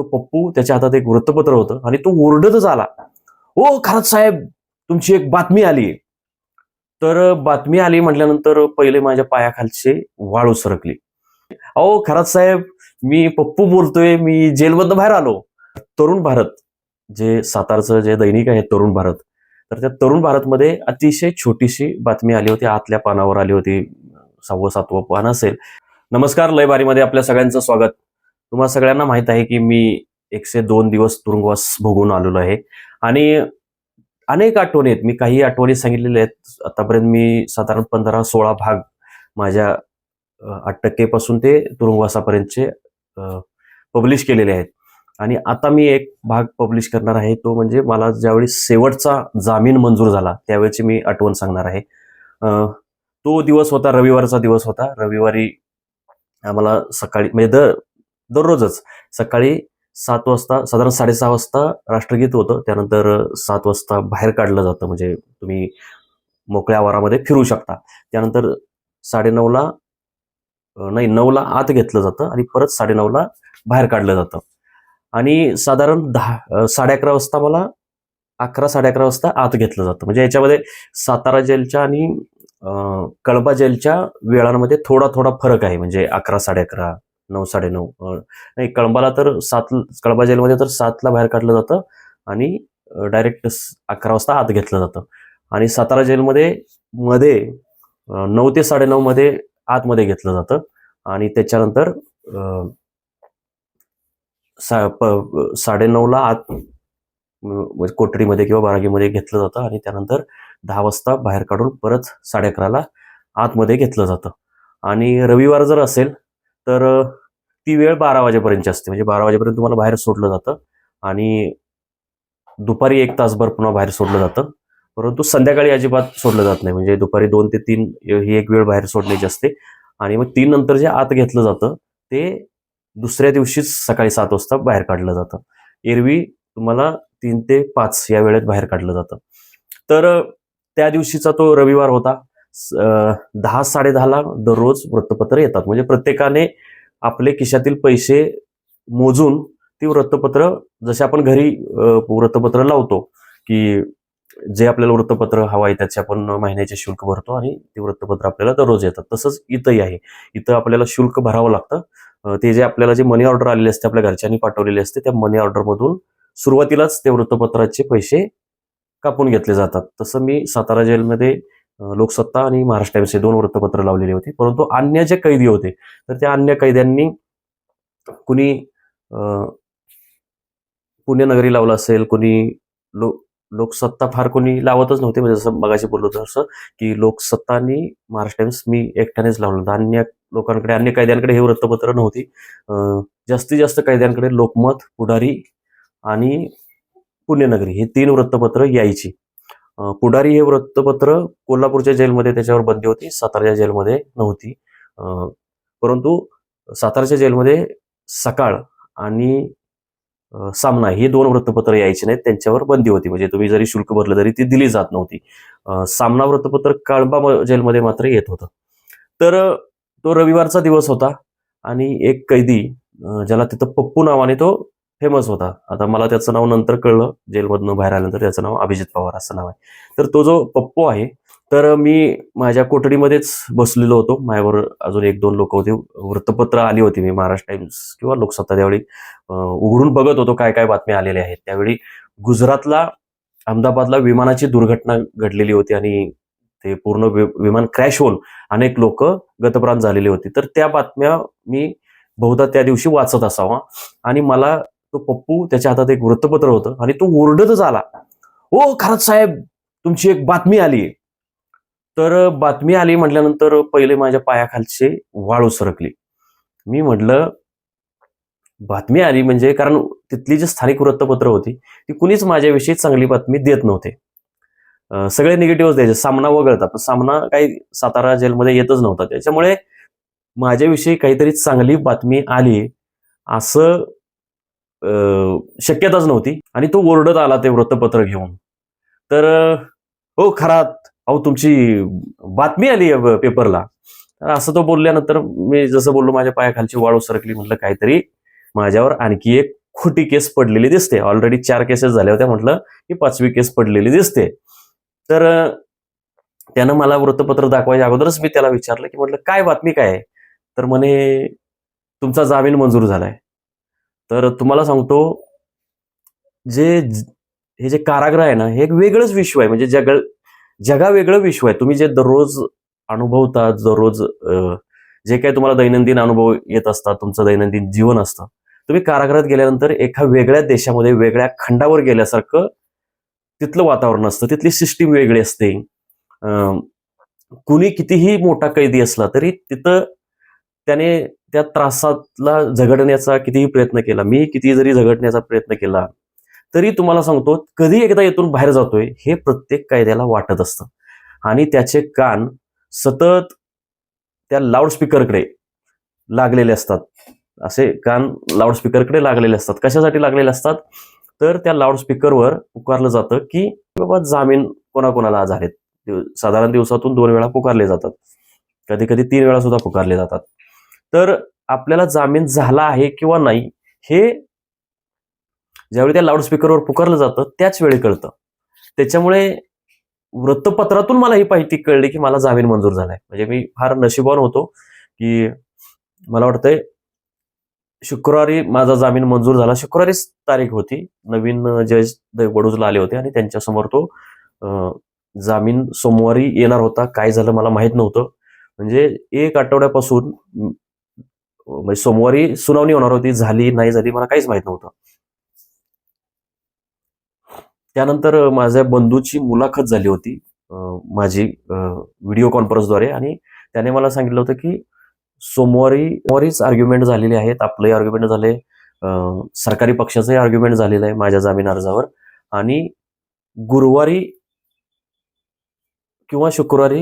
तो पप्पू त्याच्या हातात एक वृत्तपत्र होतं आणि तो ओरडतच आला. ओ खरंच साहेब तुमची एक बातमी आली. तर बातमी आली म्हटल्यानंतर पहिले माझ्या पायाखालचे वाळू सरकली. अहो खरंच साहेब मी पप्पू बोलतोय मी जेलमधनं बाहेर आलो. तरुण भारत जे सातारचं जे दैनिक आहे तरुण भारत. तर त्या तरुण भारतमध्ये अतिशय छोटीशी बातमी आली होती आतल्या पानावर आली होती सहावं सातवं पान असेल. नमस्कार लयबारीमध्ये आपल्या सगळ्यांचं स्वागत. तुम्हाला सगळ्यांना माहीत आहे की मी एकशे दोन दिवस तुरुंगवास भोगून आलेलो आहे. आणि अनेक आठवणी आहेत. मी काही आठवणी सांगितलेल्या आहेत. आतापर्यंत मी साधारण पंधरा सोळा भाग माझ्या आठ टक्केपासून ते तुरुंगवासापर्यंतचे पब्लिश केलेले आहेत. आणि आता मी एक भाग पब्लिश करणार आहे. तो म्हणजे मला ज्यावेळी शेवटचा जामीन मंजूर झाला त्यावेळेची मी आठवण सांगणार आहे. तो दिवस होता रविवारचा दिवस होता. रविवारी आम्हाला सकाळी म्हणजे दर दररोजच. सकाळी सात वाजता साधारण साडेसहा वाजता राष्ट्रगीत होतं. त्यानंतर सात वाजता बाहेर काढलं जातं. म्हणजे तुम्ही मोकळ्या आवारामध्ये फिरू शकता. त्यानंतर साडेनऊला नाही नऊला आत घेतलं जातं आणि परत साडेनऊला बाहेर काढलं जातं. आणि साधारण दहा साडे अकरा वाजता मला अकरा साडे अकरा वाजता आत घेतलं जातं. म्हणजे याच्यामध्ये सातारा जेलच्या आणि कळबा जेलच्या वेळांमध्ये थोडा थोडा फरक आहे. म्हणजे अकरा साडे अकरा नऊ साडेनऊ नाही कळंबाला तर सात कळंबा जेलमध्ये तर सातला बाहेर काढलं जातं आणि डायरेक्ट अकरा वाजता आत घेतलं जातं. आणि सातारा जेलमध्ये मध्ये नऊ ते साडेनऊ मध्ये आतमध्ये घेतलं जातं. आणि त्याच्यानंतर सा साडेनऊला आत म्हणजे कोठडीमध्ये किंवा बारागीमध्ये घेतलं जातं आणि त्यानंतर दहा वाजता बाहेर काढून परत साडे अकराला आतमध्ये घेतलं जातं. आणि रविवार जर असेल तर ती वेळ बारा वाजेपर्यंतची असते. म्हणजे बारा वाजेपर्यंत तुम्हाला बाहेर सोडलं जातं आणि दुपारी एक तासभर पुन्हा बाहेर सोडलं जातं. परंतु संध्याकाळी अजिबात सोडलं जात नाही. म्हणजे दुपारी दोन ते तीन ही एक वेळ बाहेर सोडण्याची असते. आणि मग तीन नंतर जे आत घेतलं जातं ते दुसऱ्या दिवशीच सकाळी सात वाजता बाहेर काढलं जातं. एरवी तुम्हाला तीन ते पाच या वेळेत बाहेर काढलं जातं. तर त्या दिवशीचा तो रविवार होता. दहा साडेदहाला दररोज वृत्तपत्र येतात. म्हणजे प्रत्येकाने आपले खिशातील पैसे मोजून ती वृत्तपत्र जसे आपण घरी वृत्तपत्र लावतो की जे आपल्याला वृत्तपत्र हवं आहे त्याचे आपण महिन्याचे शुल्क भरतो आणि ते वृत्तपत्र आपल्याला दररोज येतात. तसंच इथंही आहे. इथं आपल्याला शुल्क भरावं लागतं. ते जे आपल्याला जे मनी ऑर्डर आलेली असते आपल्या घरच्यांनी पाठवलेली असते त्या मनी ऑर्डरमधून सुरुवातीलाच ते वृत्तपत्राचे पैसे कापून घेतले जातात. तसं मी सातारा जेलमध्ये लोकसत्ता आणि महाराष्ट्र टाइम्स हे दोन वृत्तपत्र लावलेले होते. परंतु अन्य जे कैदी होते तर त्या अन्य कैद्यांनी कुणी पुण्यनगरी लावलं असेल कुणी लो लोकसत्ता फार कोणी लावतच नव्हते. म्हणजे जसं मगाशी बोललो होतं असं की लोकसत्ता आणि महाराष्ट्र टाइम्स मी एकट्यानेच लावलं होतं. अन्य लोकांकडे अन्य कैद्यांकडे हे वृत्तपत्र नव्हती. जास्तीत जास्त कैद्यांकडे लोकमत पुढारी आणि पुण्यनगरी हे तीन वृत्तपत्र यायची. पुढारी हे वृत्तपत्र कोल्हापूरच्या जेलमध्ये त्याच्यावर बंदी होती सातारच्या जेलमध्ये नव्हती. परंतु सातारच्या जेलमध्ये सकाळ आणि सामना हे दोन वृत्तपत्र यायचे नाहीत त्यांच्यावर बंदी होती. म्हणजे तुम्ही जरी शुल्क भरलं तरी ती दिली जात नव्हती. सामना वृत्तपत्र काळबा जेलमध्ये मात्र येत होतं. तर तो रविवारचा दिवस होता आणि एक कैदी ज्याला तिथं पप्पू नावाने तो फेमस होता. आता मला त्याचं नाव नंतर कळलं. जेलमधनं बाहेर आल्यानंतर त्याचं नाव अभिजित पवार असं नाव आहे. तर तो जो पप्पू आहे तर मी माझ्या कोठडीमध्येच बसलेलो होतो. माझ्यावर अजून एक दोन लोक होते. वृत्तपत्र आली होती मी महाराष्ट्र टाइम्स किंवा लोकसत्ता त्यावेळी. उघडून बघत होतो काय काय बातम्या आलेल्या आहेत. त्यावेळी गुजरातला अहमदाबादला विमानाची दुर्घटना घडलेली होती आणि ते पूर्ण वि- विमान क्रॅश होऊन अनेक लोक गतप्राण झालेली होती. तर त्या बातम्या मी बहुधा त्या दिवशी वाचत असावा. आणि मला तो पप्पू त्याच्या हातात एक वृत्तपत्र होतं आणि तो ओरडतच आला. ओ खरंच साहेब तुमची एक बातमी आली तर बातमी आली म्हटल्यानंतर पहिले माझ्या पायाखालचे वाळू सरकली. मी म्हटलं बातमी आली म्हणजे कारण तिथली जी स्थानिक वृत्तपत्र होती ती कुणीच माझ्याविषयी चांगली बातमी देत नव्हते. सगळे निगेटिव्ह द्यायचे सामना वगळता पण सामना काही सातारा जेलमध्ये येतच नव्हता. त्याच्यामुळे माझ्याविषयी काहीतरी चांगली बातमी आली असं शक्यताच नव्हती. आणि तो ओरडत आला ते वृत्तपत्र घेऊन. तर हो खरात अहो तुमची बातमी आली पेपरला. असं तो बोलल्यानंतर मी जसं बोललो माझ्या पायाखालची वाळू सरकली म्हटलं काहीतरी माझ्यावर आणखी एक खोटी केस पडलेली दिसते. ऑलरेडी चार केसेस झाल्या होत्या म्हटलं की पाचवी केस पडलेली दिसते. तर त्यानं मला वृत्तपत्र दाखवायच्या अगोदरच मी त्याला विचारलं की म्हटलं काय बातमी काय तर म्हणे तुमचा जामीन मंजूर झालाय. तर तुम्हाला सांगतो जे हे जे कारागृह आहे ना हे एक वेगळंच विश्व आहे. म्हणजे जग जगा वेगळं विश्व आहे. तुम्ही जे दररोज अनुभवता दररोज अं, जे काही तुम्हाला दैनंदिन अनुभव येत असतात तुमचं दैनंदिन जीवन असतं तुम्ही कारागृहात गेल्यानंतर एका वेगळ्या देशामध्ये वेगळ्या खंडावर गेल्यासारखं तिथलं वातावरण असतं. तिथली सिस्टीम वेगळी असते. कुणी कितीही मोठा कैदी असला तरी तिथं त्याने त्या त्रासातला झगडण्याचा कितीही प्रयत्न केला मी किती जरी झगडण्याचा प्रयत्न केला तरी तुम्हाला सांगतो कधी एकदा येथून बाहेर जातोय हे प्रत्येक कायद्याला वाटत असतं. आणि त्याचे कान सतत त्या लाऊडस्पीकरकडे लागलेले असतात. असे कान लाऊडस्पीकरकडे लागलेले असतात. कशासाठी लागलेले असतात? तर त्या लाऊडस्पीकरवर पुकारलं जातं की बाबा जामीन कोणाकोणाला आज आहेत साधारण दिवसातून दोन वेळा पुकारले जातात. कधी कधी तीन वेळा सुद्धा पुकारले जातात. तर आपल्याला जामीन झाला आहे किंवा नाही हे ज्यावेळी त्या लाऊडस्पीकरवर पुकारलं जातं त्याच वेळी कळतं. त्याच्यामुळे वृत्तपत्रातून मला ही माहिती कळली की मला जामीन मंजूर झालाय. म्हणजे मी फार नशिबान होतो की मला वाटतंय शुक्रवारी माझा जामीन मंजूर झाला. शुक्रवारीच तारीख होती. नवीन जज वडूजला आले होते आणि त्यांच्यासमोर तो जामीन सोमवारी येणार होता. काय झालं मला माहीत नव्हतं. म्हणजे एक आठवड्यापासून म्हणजे सोमवारी सुनावणी होणार होती झाली नाही झाली मला काहीच माहीत नव्हतं. त्यानंतर माझ्या बंधूची मुलाखत झाली होती माझी व्हिडिओ कॉन्फरन्सद्वारे आणि त्याने मला सांगितलं होतं की सोमवारी सोमवारीच आर्ग्युमेंट झालेले आहेत आपलंही आर्ग्युमेंट झाले सरकारी पक्षाचंही आर्ग्युमेंट झालेलं आहे माझ्या जामीन अर्जावर आणि गुरुवारी किंवा शुक्रवारी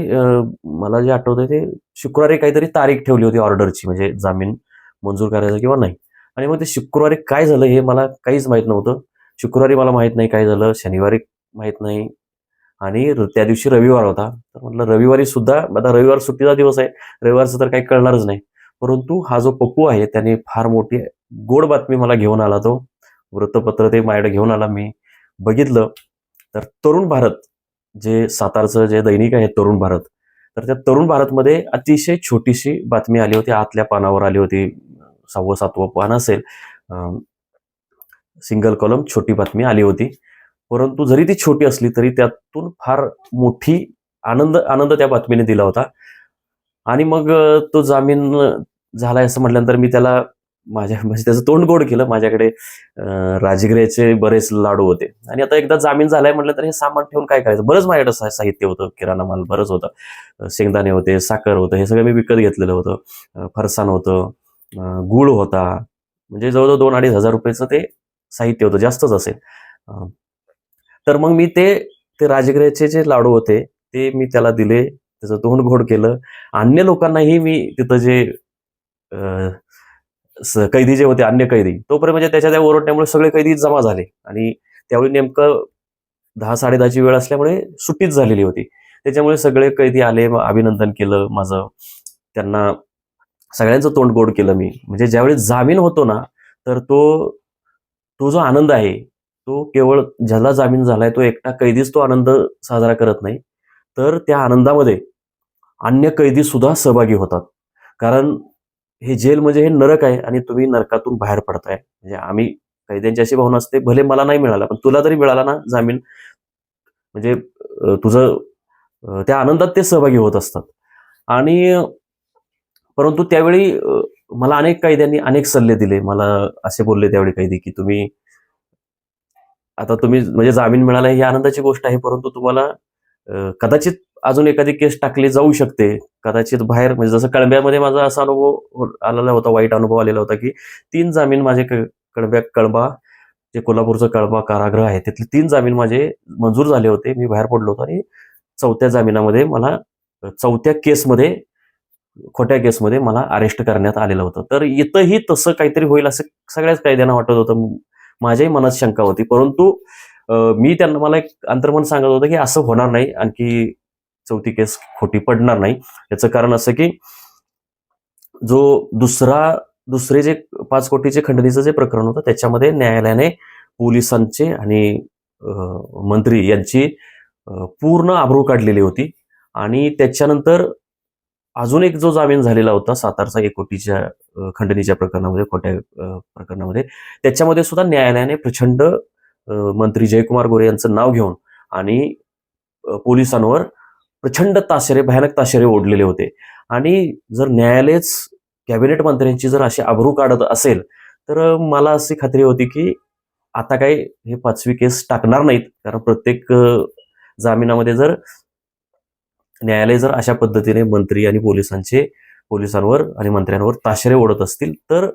मला जे आठवतंय ते शुक्रवारी काहीतरी तारीख ठेवली होती ऑर्डरची म्हणजे जामीन मंजूर करायचा किंवा नाही. आणि मग ते शुक्रवारी काय झालं हे मला काहीच माहीत नव्हतं. शुक्रवारी मला माहीत नाही काय झालं शनिवारी माहीत नाही. आणि त्या दिवशी रविवार होता. तर म्हटलं रविवारी सुद्धा आता रविवार सुट्टीचा दिवस आहे रविवारचं तर काही कळणारच नाही. परंतु हा जो पप्पू आहे त्याने फार मोठी गोड बातमी मला घेऊन आला तो. वृत्तपत्र ते माझ्याकडे घेऊन आला मी. बघितलं. तर तरुण भारत जे सातारचं जे दैनिक आहे तरुण भारत तर त्या तरुण भारतमध्ये अतिशय छोटीशी बातमी आली होती आतल्या पानावर आली होती सहावं सातवं पान असेल सिंगल कॉलम छोटी बातमी आली होती. परंतु जरी ती छोटी असली तरी त्यातून फार मोठी आनंद आनंद त्या बातमीने दिला होता. आणि मग तो जामीन झालाय असं म्हटल्यानंतर मी त्याला माझ्या म्हणजे त्याचं तोंड गोड केलं. माझ्याकडे राजगिऱ्याचे बरेच लाडू होते. आणि आता एकदा जामीन झालाय म्हटलं तर हे सामान ठेवून काय करायचं? बरंच माझ्याकडे साहित्य होतं. किराणा माल बरंच होतं. शेंगदाणे होते साखर होतं हे सगळं मी विकत घेतलेलं होतं. फरसान फरसाण होतं. गुळ होता. म्हणजे जवळजवळ दोन अडीच हजार रुपयाचं ते साहित्य होतं. जास्तच असेल. तर मग मी ते ते राजगिऱ्याचे जे लाडू होते ते मी त्याला दिले. त्याचं तोंडगोड केलं. अन्य लोकांनाही मी तिथं जे कैदी जे होते अन्य कैदी तोपर्यंत म्हणजे त्याच्या त्या ओरडण्यामुळे सगळे कैदी जमा झाले. आणि त्यावेळी नेमकं दहा साडेदहाची वेळ असल्यामुळे सुट्टीच झालेली होती. त्याच्यामुळे सगळे कैदी आले अभिनंदन केलं माझं त्यांना सगळ्यांचं तोंड गोड केलं मी. म्हणजे ज्यावेळी जामीन होतो ना तर तो तो जो आनंद आहे तो केवळ ज्याला जामीन झालाय तो एकटा कैदीच तो आनंद साजरा करत नाही. तर त्या आनंदामध्ये अन्य कैदी सुद्धा सहभागी होतात. कारण हे जेल म्हणजे हे नरक आहे आणि तुम्ही नरकातून बाहेर पडताय. म्हणजे आम्ही कैद्यांची अशी भावना असते भले मला नाही मिळाला पण तुला तरी मिळाला ना जामीन म्हणजे तुझं त्या आनंदात ते सहभागी होत असतात. आणि परंतु त्यावेळी मला अनेक कैद्यांनी अनेक सल्ले दिले. मला असे बोलले त्यावेळी कैदी की तुम्ही आता तुम्ही म्हणजे जामीन मिळाला ही आनंदाची गोष्ट आहे परंतु तुम्हाला कदाचित अजून एखादी केस टाकली जाऊ शकते. कदाचित बाहेर म्हणजे जसं कळंब्यामध्ये माझा असा अनुभव हो- आलेला होता वाईट अनुभव आलेला होता की तीन जामीन माझे क- कळंब्या कळंबा जे कोल्हापूरचं कळंबा कारागृह आहे तिथले तीन जामीन माझे मंजूर झाले होते. मी बाहेर पडलो होतो आणि चौथ्या जामिनामध्ये मला चौथ्या केसमध्ये खोट्या केसमध्ये मला अरेस्ट करण्यात आलेलं होतं. तर इथंही तसं काहीतरी होईल असं सगळ्याच कायद्यांना वाटत होतं. माझ्याही मनात शंका होती. परंतु मी त्यांना मला एक अंतर्मन सांगत होतं की असं होणार नाही. आणखी चौथी केस खोटी पडणार नाही. याचं कारण असं की जो दुसरा दुसरे जे पाच कोटीचे खंडणीचं जे प्रकरण होतं त्याच्यामध्ये न्यायालयाने पोलिसांचे आणि मंत्री यांची पूर्ण आबरू काढलेली होती. आणि त्याच्यानंतर अजून एक जो जामीन झालेला होता सातारचा एक कोटीच्या खंडणीच्या प्रकरणामध्ये खोट्या प्रकरणामध्ये त्याच्यामध्ये सुद्धा न्यायालयाने प्रचंड मंत्री जयकुमार गोरे यांचं नाव घेऊन आणि पोलिसांवर प्रचंड ताशेरे भयानक ताशेरे ओढलेले होते. आणि जर न्यायालयच कॅबिनेट मंत्र्यांची जर अशी आबरू काढत असेल तर मला अशी खात्री होती की आता काही हे पाचवी केस टाकणार नाहीत. कारण प्रत्येक जामिनामध्ये जर न्यायालय जर अशा पद्धतीने मंत्री आणि पोलिसांचे पोलिसांवर आणि मंत्र्यांवर ताशेरे ओढत असतील तर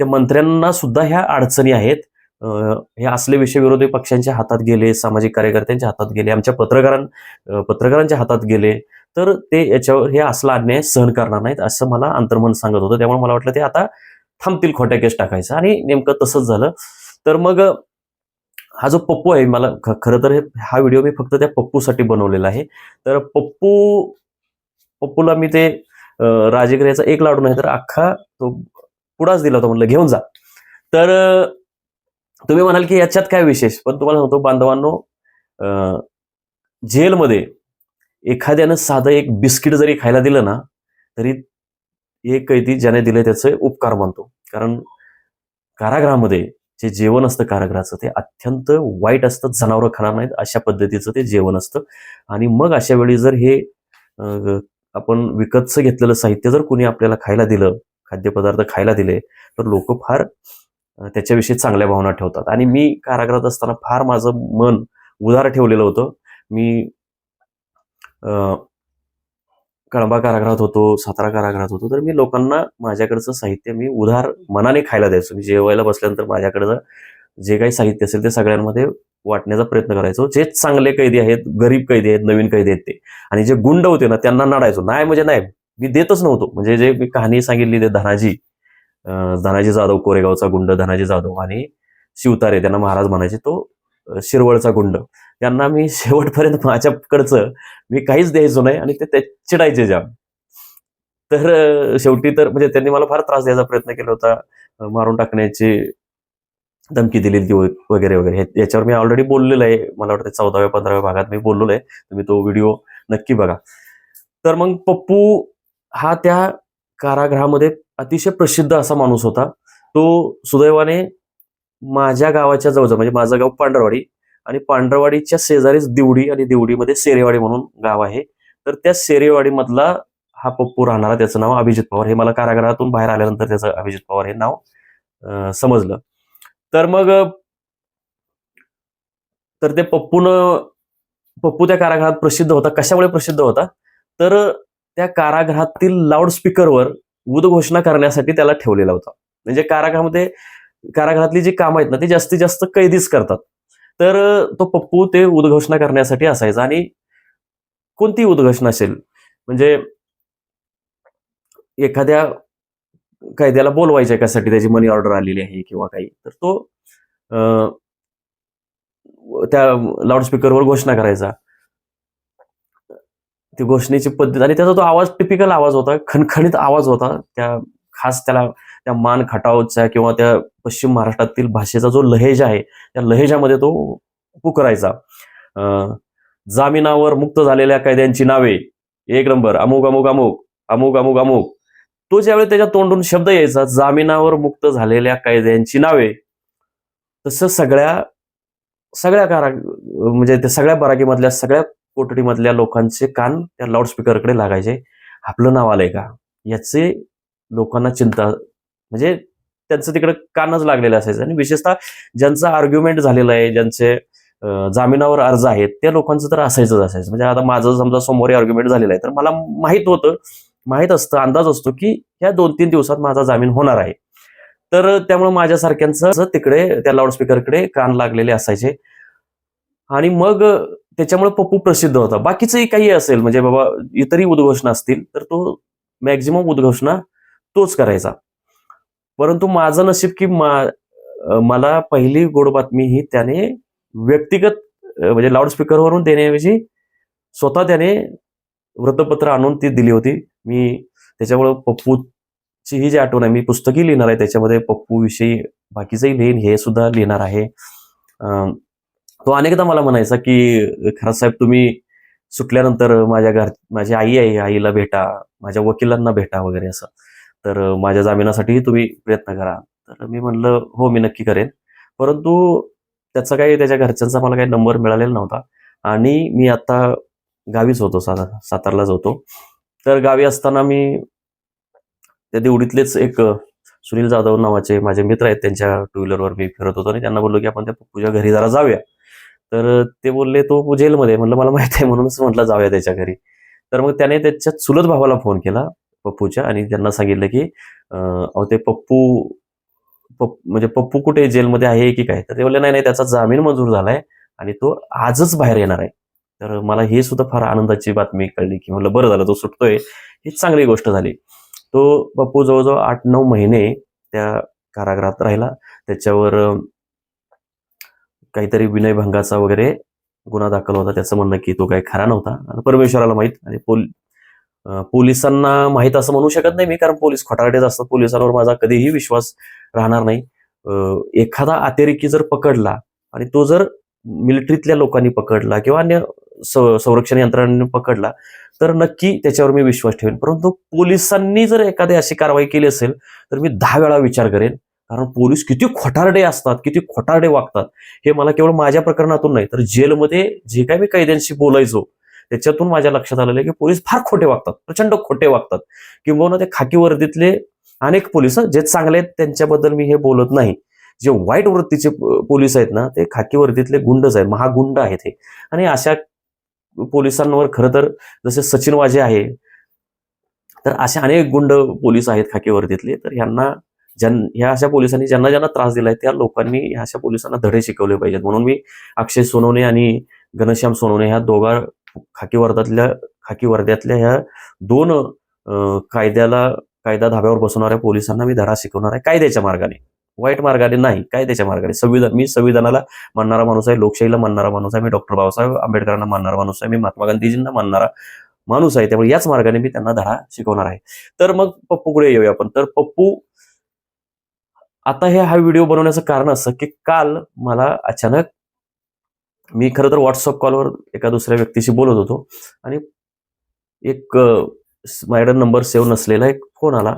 त्या मंत्र्यांना सुद्धा ह्या अडचणी आहेत. हे असले विषय विरोधी पक्षांच्या हातात गेले सामाजिक कार्यकर्त्यांच्या हातात गेले आमच्या पत्रकारां पत्रकारांच्या हातात गेले तर ते याच्यावर हे असला अन्याय सहन करणार नाहीत असं मला अंतर्मन सांगत होतं. त्यामुळे मला वाटलं ते आता थांबतील खोट्या केस टाकायचं. आणि नेमकं तसंच झालं. तर मग हा जो पप्पू आहे मला ख- खरं तर हा व्हिडिओ मी फक्त त्या पप्पूसाठी बनवलेला आहे. तर पप्पू पप्पूला मी ते अं, एक लाडू नाही तर अख्खा तो पुढाच दिला होता म्हटलं घेऊन जा. तर तुम्ही म्हणाल की याच्यात काय विशेष? पण तुम्हाला सांगतो बांधवांनो जेलमध्ये एखाद्यानं साधं एक बिस्किट जरी खायला दिलं ना तरी एक कैदी ज्याने दिले त्याचे उपकार मानतो. कारण कारागृहामध्ये जे जेवण असतं कारागृहाचं ते अत्यंत वाईट असतं जनावरं खाणार नाहीत अशा पद्धतीचं ते जेवण असतं. आणि मग अशा वेळी जर हे आपण विकतचं घेतलेलं साहित्य जर कोणी आपल्याला खायला दिलं खाद्यपदार्थ खायला दिले तर लोक फार त्याच्याविषयी चांगल्या भावना ठेवतात. आणि मी कारागृहात असताना फार माझं मन उदार ठेवलेलं होतं. मी कळंबा कारागृहात होतो सातारा कारागृहात होतो. तर मी लोकांना माझ्याकडचं साहित्य मी उधार मनाने खायला द्यायचो. मी जेवायला बसल्यानंतर माझ्याकडचं जे काही साहित्य असेल ते सगळ्यांमध्ये वाटण्याचा प्रयत्न करायचो. जे चांगले कैदी आहेत गरीब कैदी आहेत नवीन कैदी आहेत ते. आणि जे गुंड होते ना त्यांना नाडायचो. नाही म्हणजे नाही मी देतच नव्हतो. म्हणजे जे मी कहाणी सांगितली ते धनाजी धनाजी जाधव कोरेगावचा गुंड धनाजी जाधव आणि शिवतारे त्यांना महाराज म्हणायचे तो शिरवळचा गुंड. त्यांना मी शेवटपर्यंत माझ्याकडचं मी काहीच द्यायचो नाही आणि ते चिडायचे जाम. तर शेवटी तर म्हणजे त्यांनी मला फार त्रास द्यायचा प्रयत्न केला होता. मारून टाकण्याची धमकी दिलेली होती वगैरे वगैरे. हे- याच्यावर मी ऑलरेडी बोललेलो आहे. मला वाटतं चौदाव्या पंधराव्या भागात मी बोललेलो आहे. तुम्ही तो व्हिडिओ नक्की बघा. तर मग पप्पू हा त्या कारागृहामध्ये अतिशय प्रसिद्ध असा माणूस होता. तो सुदैवाने माझ्या गावाच्या जवळजवळ म्हणजे माझं गाव पांढरवाडी आणि पांढरवाडीच्या शेजारीच दिवडी आणि दिवडीमध्ये सेरेवाडी म्हणून गाव आहे. तर त्या सेरेवाडीमधला हा पप्पू राहणारा त्याचं नाव अभिजित पवार. हे मला कारागृहातून बाहेर आल्यानंतर त्याचं अभिजित पवार हे नाव समजलं. तर मग तर ते पप्पून पप्पू त्या कारागृहात प्रसिद्ध होता. कशामुळे प्रसिद्ध होता? तर त्या कारागृहातील लाऊडस्पीकरवर उद्घोषणा करण्यासाठी त्याला ठेवलेला होता. म्हणजे कारागृहामध्ये कारागृहातली जी कामं आहेत ना ती जास्तीत जास्त कैदीच करतात. तर तो पप्पू ते उद्घोषणा करण्यासाठी असायचा आणि कोणती उद्घोषणा असेल म्हणजे एखाद्या कैद्याला बोलवायच्या कशासाठी त्याची मनी ऑर्डर आलेली आहे किंवा काही तर तो त्या लाऊडस्पीकरवर घोषणा करायचा. ती घोषणेची पद्धत. आणि त्याचा तो आवाज टिपिकल आवाज होता खणखणीत आवाज होता. त्या खास त्याला त्या मान खटावचा किंवा त्या पश्चिम महाराष्ट्रातील भाषेचा जो लहेजा आहे त्या लहेजामध्ये तो पुकारायचा. अं, जामिनावर मुक्त झालेल्या कैद्यांची नावे. एक नंबर अमुक अमुक अमुक अमुक अमुक अमुक. तो ज्यावेळी त्याच्या तोंडून शब्द यायचा जामिनावर मुक्त झालेल्या कैद्यांची नावे तसं सगळ्या सगळ्या कारा म्हणजे त्या सगळ्या बराकीमधल्या सगळ्या कोठडीमधल्या लोकांचे कान त्या लाऊडस्पीकरकडे लागायचे. आपलं नाव आलंय का? याचे लोकांना चिंता म्हणजे त्यांचं तिकडे कानच लागलेलं असायचं. आणि विशेषतः ज्यांचं आर्ग्युमेंट झालेलं आहे ज्यांचे जामिनावर अर्ज आहेत त्या लोकांचं तर असायचंच असायचं. म्हणजे आता माझं समजा सोमवारी आर्ग्युमेंट झालेलं आहे तर मला माहीत होतं माहीत असतं अंदाज असतो की या दोन तीन दिवसात माझा जामीन होणार आहे. तर त्यामुळे माझ्यासारख्यांचं तिकडे त्या लाऊडस्पीकरकडे कान लागलेले असायचे. आणि मग त्याच्यामुळे पप्पू प्रसिद्ध होता. बाकीचंही काही असेल म्हणजे बाबा इतरही उद्घोषणा असतील तर तो मॅक्झिमम उद्घोषणा तोच करायचा. परंतु माझं नशीब की मा- मला पहिली गोड बातमी ही त्याने व्यक्तिगत म्हणजे लाऊडस्पीकरवरून देण्याऐवजी स्वतः त्याने वृत्तपत्र आणून ती दिली होती. मी त्याच्यामुळं पप्पूची ही जी आठवण आहे मी पुस्तकही लिहिणार आहे त्याच्यामध्ये पप्पू विषयी बाकीचंही लिहीन हे सुद्धा लिहिणार आहे. तो अनेकदा मला म्हणायचा की खरंच साहेब तुम्ही सुटल्यानंतर माझ्या घर माझी आई आहे आईला भेटा माझ्या वकिलांना भेटा वगैरे असं. तर माझ्या जामिनासाठीही तुम्ही प्रयत्न करा. तर मी म्हणलं हो मी नक्की करेन. परंतु त्याचा काही त्याच्या घरच्यांचा मला काही नंबर मिळालेला नव्हता. आणि मी आता गावीच होतो साधा सातारलाच होतो. तर गावी असताना मी त्या देवडीतलेच एक सुनील जाधव नावाचे माझे मित्र आहेत त्यांच्या टू व्हीलरवर मी फिरत होतो. आणि त्यांना बोललो की आपण त्या पूजा घरी जरा जाऊया. तर ते बोलले तो जेलमध्ये. म्हणलं मला माहिती आहे म्हणूनच म्हटलं जाऊया त्याच्या घरी. तर मग त्याने त्याच्या चुलत भावाला फोन केला पप्पूच्या आणि त्यांना सांगितलं की अहो ते पप्पू पप्पू म्हणजे पप्पू कुठे जेलमध्ये आहे की काय? तर ते बोलले नाही नाही त्याचा जामीन मंजूर झालाय आणि तो आजच बाहेर येणार आहे. तर मला हे सुद्धा फार आनंदाची बातमी कळली की म्हटलं बरं झालं तो सुटतोय. ही चांगली गोष्ट झाली. तो पप्पू जवळजवळ आठ नऊ महिने त्या कारागृहात राहिला. त्याच्यावर काहीतरी विनयभंगाचा वगैरे गुन्हा दाखल होता त्याचं म्हणणं की तो काही खरा नव्हता. परमेश्वराला माहीत आणि पोल पोलिसांना माहीत असं म्हणू शकत नाही मी कारण पोलीस खोटारटेच असतात. पोलिसांवर माझा कधीही विश्वास राहणार नाही. एखादा अतिरेकी जर पकडला आणि तो जर मिलिटरीतल्या लोकांनी पकडला किंवा अन्य संरक्षण यंत्रणांनी पकडला तर नक्की त्याच्यावर मी विश्वास ठेवेन. परंतु पोलिसांनी जर एखादी अशी कारवाई केली असेल तर मी दहा वेळा विचार करेन कारण पोलीस किती खोटारडे असतात किती खोटारडे वागतात. हे मला केवळ माझ्या प्रकरणातून नाही तर जेलमध्ये जे काही मी कैद्यांशी बोलायचो त्याच्यातून माझ्या लक्षात आलेलं आहे की पोलीस फार खोटे वागतात प्रचंड खोटे वागतात. किंबहुना ते खाकी वर्दीतले अनेक पोलीस जे चांगले आहेत त्यांच्याबद्दल मी हे बोलत नाही. जे वाईट वृत्तीचे पोलीस आहेत ना ते खाकी वर्दीतले गुंडच आहेत महागुंड आहेत हे. आणि अशा पोलिसांवर खरं तर जसे सचिन वाजे आहे तर असे अनेक गुंड पोलीस आहेत खाकी वर्दीतले तर यांना ज्यां ह्या अशा पोलिसांनी ज्यांना ज्यांना त्रास दिलाय त्या लोकांनी ह्या अशा पोलिसांना धडे शिकवले पाहिजेत. म्हणून मी अक्षय सोनवणे आणि घनश्याम सोनवणे ह्या दोघा खाकी वर्धातल्या खाकी वर्ध्यातल्या ह्या दोन कायद्याला कायदा धाब्यावर बसवणाऱ्या पोलिसांना मी धडा शिकवणार आहे कायद्याच्या मार्गाने. वाईट मार्गाने नाही कायद्याच्या मार्गाने. संविधान मी संविधानाला मानणारा माणूस आहे लोकशाहीला मानणारा माणूस आहे मी डॉक्टर बाबासाहेब आंबेडकरांना मानणारा माणूस आहे मी महात्मा गांधीजींना मानणारा माणूस आहे. त्यामुळे याच मार्गाने मी त्यांना धडा शिकवणार आहे. तर मग पप्पूकडे येऊया आपण? तर पप्पू आता हे हा व्हिडिओ बनवण्याचं कारण असं की काल मला अचानक मी खरं तर व्हॉट्सअप कॉलवर एका दुसऱ्या व्यक्तीशी बोलत होतो आणि एक माझ्याकडे नंबर सेव्ह नसलेला एक फोन आला.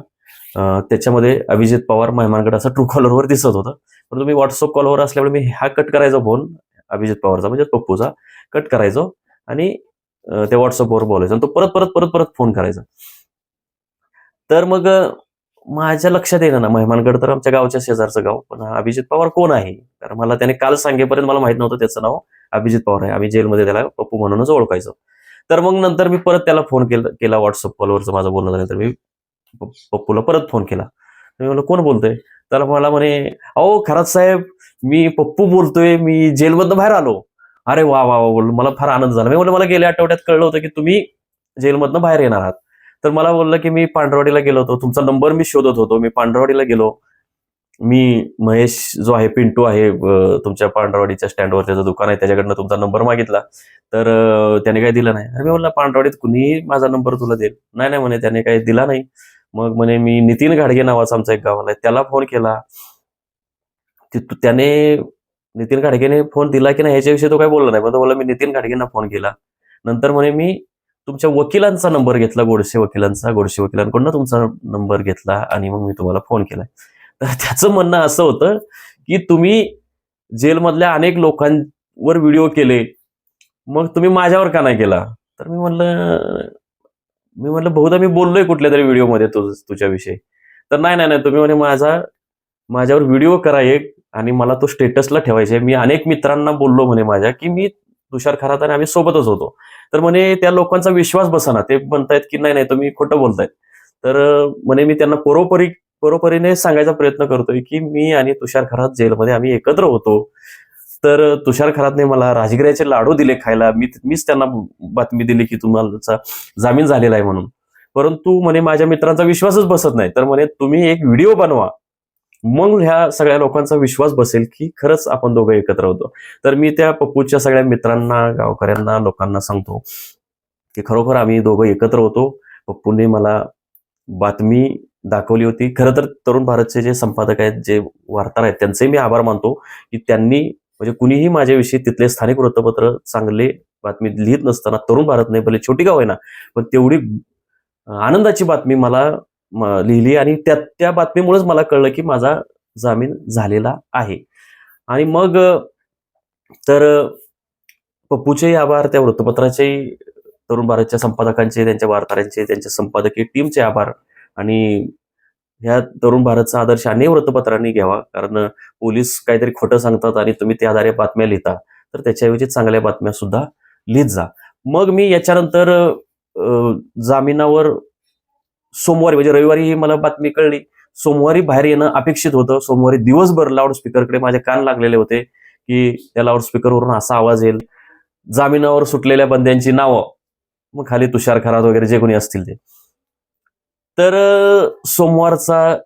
त्याच्यामध्ये अभिजित पवार मेहमानगड असं ट्रू कॉलरवर दिसत होतं. परंतु मी व्हॉट्सअप कॉलवर असल्यामुळे मी हा कट करायचा फोन अभिजित पवारचा म्हणजे पप्पूचा कट करायचो आणि ते त्या व्हॉट्सअपवर बोलायचो आणि तो परत परत परत परत फोन करायचा. तर मग माझ्या लक्षात येईल ना मेहमानगड तर आमच्या गावच्या शेजारचं गाव. पण अभिजित पवार कोण आहे? कारण मला त्याने काल सांगेपर्यंत मला माहीत नव्हतं त्याचं नाव. अभिजित पवार आहे. आम्ही जेलमध्ये त्याला पप्पू म्हणूनच ओळखायचो. तर मग नंतर मी परत त्याला फोन केला केला व्हॉट्सअप कॉलवरचं माझं बोलणं झाल्यानंतर. मी पप्पूला परत फोन केला. मी म्हणलं कोण बोलतोय? त्याला मला म्हणे अहो खरात साहेब मी पप्पू बोलतोय. मी जेलमधनं बाहेर आलो. अरे वा वा वा बोल मला फार आनंद झाला. मी म्हणलं मला गेल्या आठवड्यात कळलं होतं की तुम्ही जेलमधनं बाहेर येणार आहात. तर मला बोललं की मी पांढरवाडीला गेलो होतो. तुमचा नंबर मी शोधत होतो. मी पांढरवाडीला गेलो. मी महेश जो आहे पिंटू आहे तुमच्या पांढरवाडीच्या स्टँडवर त्याचं दुकान आहे त्याच्याकडनं तुमचा नंबर मागितला. तर त्याने काही दिला नाही. अरे मी म्हणलं पांढरवाडीत कुणीही माझा नंबर तुला देईल? नाही नाही म्हणे त्याने काही दिला नाही. मग म्हणे मी नितीन घाडगे नावाचा आमचा एक गावाला आहे. त्याला फोन केला. त्याने नितीन घाडगेने फोन दिला की नाही याच्याविषयी तो काही बोलला नाही. पण तो बोलला मी नितीन घाडगेंना फोन केला. नंतर म्हणे मी तुमच्या वकिलांचा नंबर घेतला गोडसे वकिलांचा गोडसे वकिलांकडून तुमचा नंबर घेतला आणि मग मी तुम्हाला फोन केला. तर त्याचं म्हणणं असं होतं की तुम्ही जेलमधल्या अनेक लोकांवर व्हिडिओ केले मग तुम्ही माझ्यावर का नाही केला? तर मी म्हणलं मी म्हणलं बहुधा मी बोललोय कुठल्या तरी व्हिडिओमध्ये तु तुझ्याविषयी. तर नाही नाही नाही तुम्ही म्हणे माझा माझ्यावर व्हिडिओ करा एक आणि मला तो स्टेटसला ठेवायचा आहे. मी अनेक मित्रांना बोललो म्हणे माझ्या की मी तुषार खरात आणि आम्ही सोबतच होतो. तर म्हणे त्या लोकांचा विश्वास बसाना. ते म्हणतायत की नाही नाही तुम्ही खोटं बोलतायत. तर म्हणे मी त्यांना परोपरी परोपरीने सांगायचा प्रयत्न करतोय की मी आणि तुषार खरात जेलमध्ये आम्ही एकत्र होतो. तर तुषार खरातने मला राजगिऱ्याचे लाडू दिले खायला. मी मीच त्यांना बातमी दिली की तुम्हाला जामीन झालेला आहे म्हणून. परंतु म्हणे माझ्या मित्रांचा विश्वासच बसत नाही. तर म्हणे तुम्ही एक व्हिडिओ बनवा. मग ह्या सगळ्या लोकांचा विश्वास बसेल की खरंच आपण दोघं एकत्र होतो. तर मी त्या पप्पूच्या सगळ्या मित्रांना गावकऱ्यांना लोकांना सांगतो की खरोखर आम्ही दोघं एकत्र होतो. पप्पूंनी मला बातमी दाखवली होती. खरं तर तरुण भारतचे जे संपादक आहेत जे वार्ताहर आहेत त्यांचे मी आभार मानतो की त्यांनी म्हणजे कुणीही माझ्याविषयी तिथले स्थानिक वृत्तपत्र चांगले बातमी लिहित नसताना तरुण भारत नाही भले छोटी गाव आहे ना पण तेवढी आनंदाची बातमी मला लिहिली आणि त्या त्या बातमीमुळेच मला कळलं की माझा जामीन झालेला आहे. आणि मग तर पप्पूचे पप्पूचेही आभार त्या वृत्तपत्राचे तरुण भारतच्या संपादकांचे त्यांच्या वार्ताहरांचे त्यांच्या संपादकीय टीमचे आभार आणि ह्या तरुण भारतचा आदर्श अनेक वृत्तपत्रांनी घ्यावा. कारण पोलीस काहीतरी खोटं सांगतात आणि तुम्ही त्या आधारे बातम्या लिहिता. तर त्याच्याऐवजी चांगल्या बातम्या सुद्धा लिहित जा. मग मी याच्यानंतर जामिनावर सोमवारी म्हणजे रविवारी ही मला बातमी कळली. सोमवारी बाहेर येणं अपेक्षित होतं. सोमवारी दिवसभर लाऊडस्पीकरकडे माझे कान लागलेले होते की त्या लाऊडस्पीकरवरून असा आवाज येईल. जामिनावर सुटलेल्या बंद्यांची नावं. मग खाली तुषार खरात वगैरे जे कोणी असतील ते. तर सोमवारचा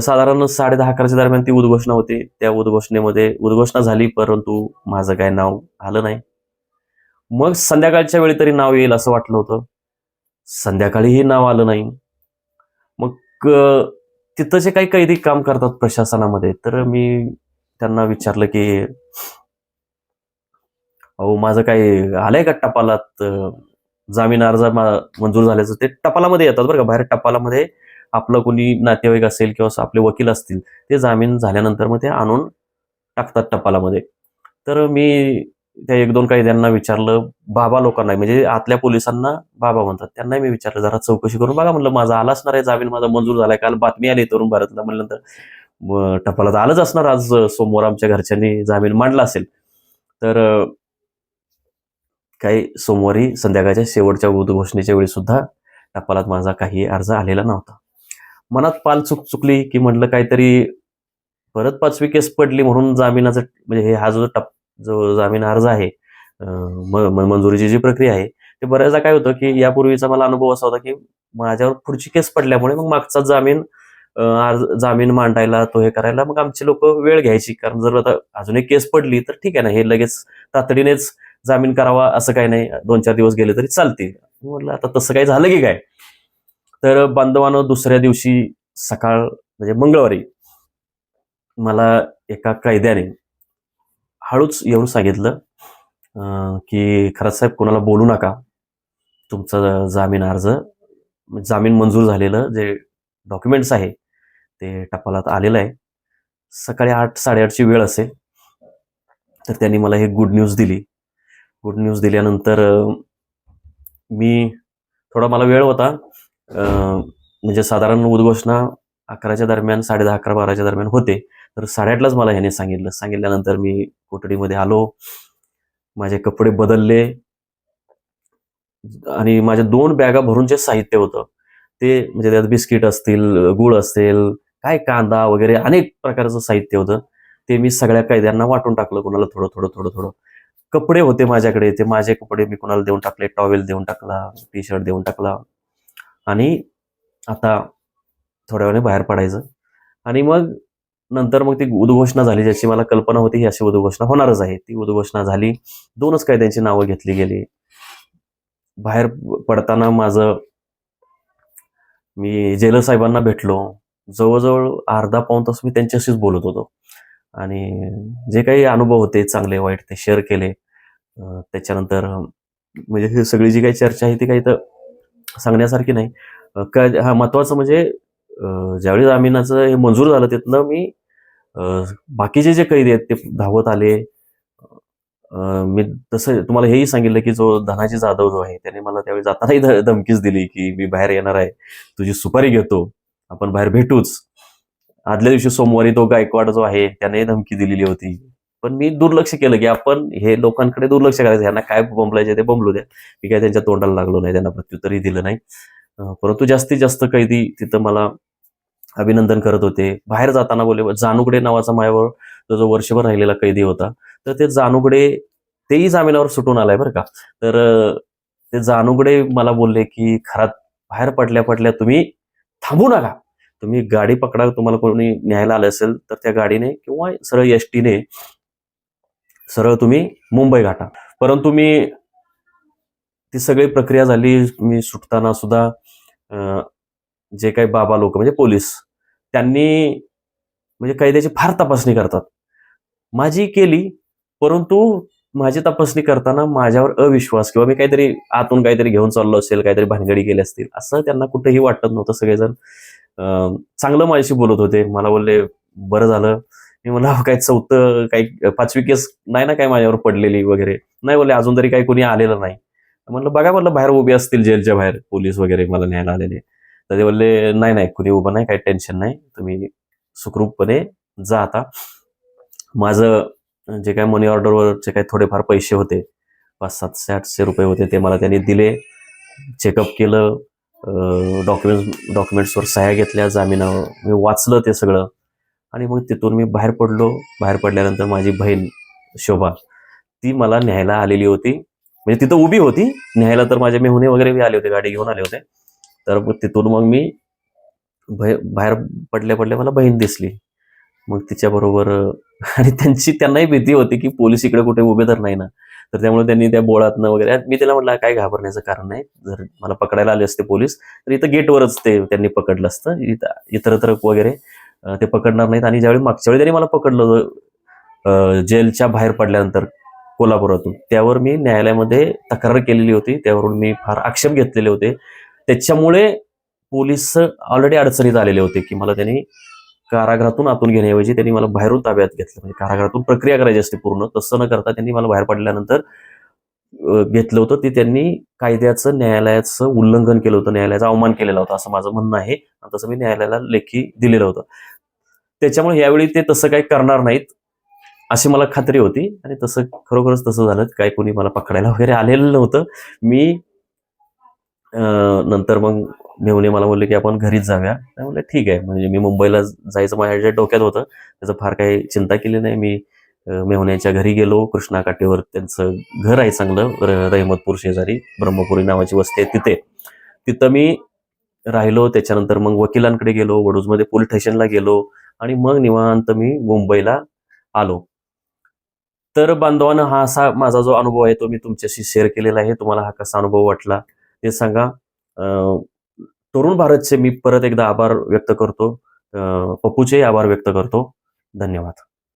साधारण साडे दहा अकराच्या दरम्यान ती उद्घोषणा होती. त्या उद्घोषणेमध्ये उद्घोषणा झाली परंतु माझं काय नाव आलं नाही. मग संध्याकाळच्या वेळी तरी नाव येईल असं वाटलं होतं. संध्याकाळीही नाव आलं नाही. मग तिथं जे काही कैदी काम करतात प्रशासनामध्ये. तर मी त्यांना विचारलं की अहो माझं काही आलंय का टपालात? जामीन अर्ज मंजूर झाल्याचं ते टपालामध्ये येतात बरं का. बाहेर टपालामध्ये आपलं कोणी नातेवाईक असेल किंवा असं आपले वकील असतील ते जामीन झाल्यानंतर मग ते आणून टाकतात टपालामध्ये. तर मी त्या एक दोन कैद्यांना विचारलं बाबा लोकांना म्हणजे आतल्या पोलिसांना बाबा म्हणतात. त्यांनाही मी विचारलं जरा चौकशी करून बघा. म्हणलं माझा आला असणार आहे जामीन माझा मंजूर झालाय. काल बातमी आली तरुण भारतला. म्हणल्यानंतर तर टपाला आलंच असणार आज सोमवार आमच्या घरच्यांनी जामीन मांडला असेल. तर काही सोमवारी संध्याकाळच्या शेवटच्या उद्घोषणेच्या वेळी सुद्धा टपालात माझा काही अर्ज आलेला नव्हता. मनात पाल चुक चुकली की म्हटलं काहीतरी परत पाचवी केस पडली म्हणून जामिनाचं म्हणजे हे हा जो टप जो जामीन अर्ज आहे. मंजुरीची जी प्रक्रिया आहे ते बऱ्याचदा काय होतं की यापूर्वीचा मला अनुभव असा होता की माझ्यावर पुढची केस पडल्यामुळे मग मागचा जामीन अर्ज जामीन मांडायला तो हे करायला मग आमची लोक वेळ घ्यायची. कारण जर आता अजून एक केस पडली तर ठीक आहे ना हे लगेच तातडीनेच जामीन करावा असं काही नाही. दोन चार दिवस गेले तरी चालतील. म्हटलं आता तसं काही झालं की काय? तर बांधवानं दुसऱ्या दिवशी सकाळ म्हणजे मंगळवारी मला एका कायद्याने हळूच येऊन सांगितलं की खरंच साहेब कोणाला बोलू नका. तुमचा जामीन अर्ज जामीन मंजूर झालेलं जे डॉक्युमेंट्स आहे ते टपालात आलेलं आहे. सकाळी आठ साडेआठची वेळ असेल तर त्यांनी मला हे गुड न्यूज दिली. गुड न्यूज दिल्यानंतर मी थोडा मला वेळ होता. म्हणजे साधारण उद्घोषणा अकराच्या दरम्यान साडे दहा अकरा बाराच्या दरम्यान होते. तर साडेआठलाच मला ह्याने सांगितलं. सांगितल्यानंतर मी कोठडीमध्ये आलो. माझे कपडे बदलले. आणि माझ्या दोन बॅगा भरून जे साहित्य होतं ते म्हणजे त्यात बिस्किट असतील गुळ असेल काय कांदा वगैरे अनेक प्रकारचं साहित्य होतं ते मी सगळ्या कैद्यांना वाटून टाकलं. कोणाला थोडं थोडं थोडं थोडं. कपडे होते माझ्याकडे. ते माझे कपडे मी कोणाला देऊन टाकले? टॉवेल देऊन टाकला टी शर्ट देऊन टाकला. आणि आता थोड्या वेळाने बाहेर पडायचं. आणि मग नंतर मग ती उद्घोषणा झाली ज्याची मला कल्पना होती ही अशी उद्घोषणा होणारच आहे. ती उद्घोषणा झाली. दोनच कायद्यांची नावं घेतली गेली. बाहेर पडताना माझं मी जेलर साहेबांना भेटलो. जवळजवळ अर्धा पाऊण तास मी त्यांच्याशीच बोलत होतो. आणि जे काही अनुभव होते चांगले वाईट ते शेअर केले. त्याच्यानंतर म्हणजे ही सगळी जी काही चर्चा आहे ती काही तर सांगण्यासारखी नाही. का काय हा महत्वाचं म्हणजे ज्यावेळी जामिनाचं हे मंजूर झालं तिथनं मी बाकीचे जे कैदी आहेत ते धावत आले. मी तसं तुम्हाला हेही सांगितलं की जो धनाजी जाधव जो आहे त्याने मला त्यावेळी जातानाही धमकीच दिली की मी बाहेर येणार आहे. तुझी सुपारी घेतो. आपण बाहेर भेटूच. आदल्या दिवशी सोमवारी तो गायकवाड जो आहे त्याने धमकी दिलेली होती. पण मी दुर्लक्ष केलं की आपण हे लोकांकडे दुर्लक्ष करायचं यांना काय बोंबलायचे ते बोंबलू द्या. मी काय त्यांच्या तोंडाला लागलो नाही त्यांना प्रत्युत्तरही दिलं नाही. परंतु जास्तीत जास्त कैदी तिथं मला अभिनंदन करत होते. बाहेर जाताना बोलले जानूकडे नावाचा माझ्यावर जो जो वर्षभर राहिलेला कैदी होता तर ते जानुगडे तेही जामिनावर सुटून आलाय बरं का. तर ते जानुगडे मला बोलले की खरात बाहेर पडल्या पडल्या तुम्ही थांबू नका. तुम्ही गाडी पकडा तुम्हाला कोणी न्यायला आलं असेल तर त्या गाडीने किंवा सरळ एस टीने सरळ तुम्ही मुंबई गाठा. परंतु मी ती सगळी प्रक्रिया झाली. मी सुटताना सुद्धा जे काही बाबा लोक म्हणजे पोलीस त्यांनी म्हणजे कायद्याची फार तपासणी करतात. माझी केली परंतु माझी तपासणी करताना माझ्यावर अविश्वास किंवा मी काहीतरी आतून काहीतरी घेऊन चाललो असेल काहीतरी भानगडी केली असतील असं त्यांना कुठेही वाटत नव्हतं. सगळेजण चांगलं माझ्याशी बोलत होते. मला बोलले बरं झालं. मी म्हणलं काय चौथं काही पाचवी केस नाही ना काय माझ्यावर पडलेली वगैरे. नाही बोलले अजून तरी काही कोणी आलेलं नाही. म्हणलं बघा म्हणलं बाहेर उभे असतील जेलच्या बाहेर पोलीस वगैरे मला न्यायला आलेले. तर ते बोलले नाही नाही कुणी उभं नाही काही टेन्शन नाही. तुम्ही सुखरूपपणे जा आता. माझं जे काय मनी ऑर्डरवरचे काही थोडेफार पैसे होते पाच सातशे आठशे रुपये होते ते मला त्यांनी दिले. चेकअप केलं डॉक्युमेंट्स डॉक्युमेंट्सवर सह्या घेतल्या जामिनावर. मी वाचलं ते सगळं. आणि मग तिथून मी बाहेर पडलो. बाहेर पडल्यानंतर माझी बहीण शोभा ती मला न्यायला आलेली होती. म्हणजे तिथं उभी होती. न्यायला तर माझे मेहुणे वगैरे बी आले होते गाडी घेऊन आले होते. तर मग तिथून मग मी भय- बाहेर पडल्या पडल्या मला बहीण दिसली. मग तिच्याबरोबर आणि त्यांची त्यांनाही भीती होती की पोलीस इकडे कुठे उभे तर नाही ना. तर त्यामुळे त्यांनी त्या बोळातनं वगैरे मी तिला म्हटलं काय घाबरण्याचं कारण नाही जर मला पकडायला आले असते पोलीस तर इथं गेटवरच ते त्यांनी पकडलं असतं. इथं इतरत्र वगैरे ते पकडणार नाहीत. आणि ज्यावेळी मागच्या वेळी त्यांनी मला पकडलं जेलच्या बाहेर पडल्यानंतर कोल्हापुरातून त्यावर मी न्यायालयामध्ये तक्रार केलेली होती. त्यावरून मी फार आक्षेप घेतलेले होते. त्याच्यामुळे पोलीस ऑलरेडी अडचणीत आलेले होते की मला त्यांनी कारागृहातून आतून घेण्याऐवजी त्यांनी मला बाहेरून ताब्यात घेतलं. म्हणजे कारागृहातून प्रक्रिया करायची असते पूर्ण. तसं न करता त्यांनी मला बाहेर पडल्यानंतर घेतलं होतं. ते त्यांनी कायद्याचं न्यायालयाचं उल्लंघन केलं होतं. न्यायालयाचा अवमान केलेला होता असं माझं म्हणणं आहे. आणि तसं मी न्यायालयाला लेखी दिलेलं होतं. त्याच्यामुळे यावेळी ते तसं काही करणार नाहीत अशी मला खात्री होती. आणि तसं खरोखरच तसं झालं. काय कोणी मला पकडायला वगैरे आलेलं नव्हतं. मी नंतर मग मेहुणे मला बोलले की आपण घरीच जाऊया. त्यामुळे ठीक आहे. म्हणजे मी मुंबईला जायचं माझ्या डोक्यात होतं. त्याचं फार काही चिंता केली नाही मी. मेहुण्याच्या घरी गेलो. कृष्णा काठीवर त्यांचं घर आहे चांगलं. र- रहिमतपूर शेजारी. ब्रह्मपुरी नावाची वस्ती आहे तिथे. तिथं मी राहिलो. त्याच्यानंतर मग वकिलांकडे गेलो. वडूजमध्ये पोलीस स्टेशनला गेलो. आणि मग निवांत मी मुंबईला आलो. तर बांधवानं हा असा माझा जो अनुभव आहे तो मी तुमच्याशी शेअर केलेला आहे. तुम्हाला हा कसा अनुभव वाटला? ते सांगा. तरुण भारतचे मी परत एकदा आभार व्यक्त करतो. पप्पूचेही आभार व्यक्त करतो. धन्यवाद.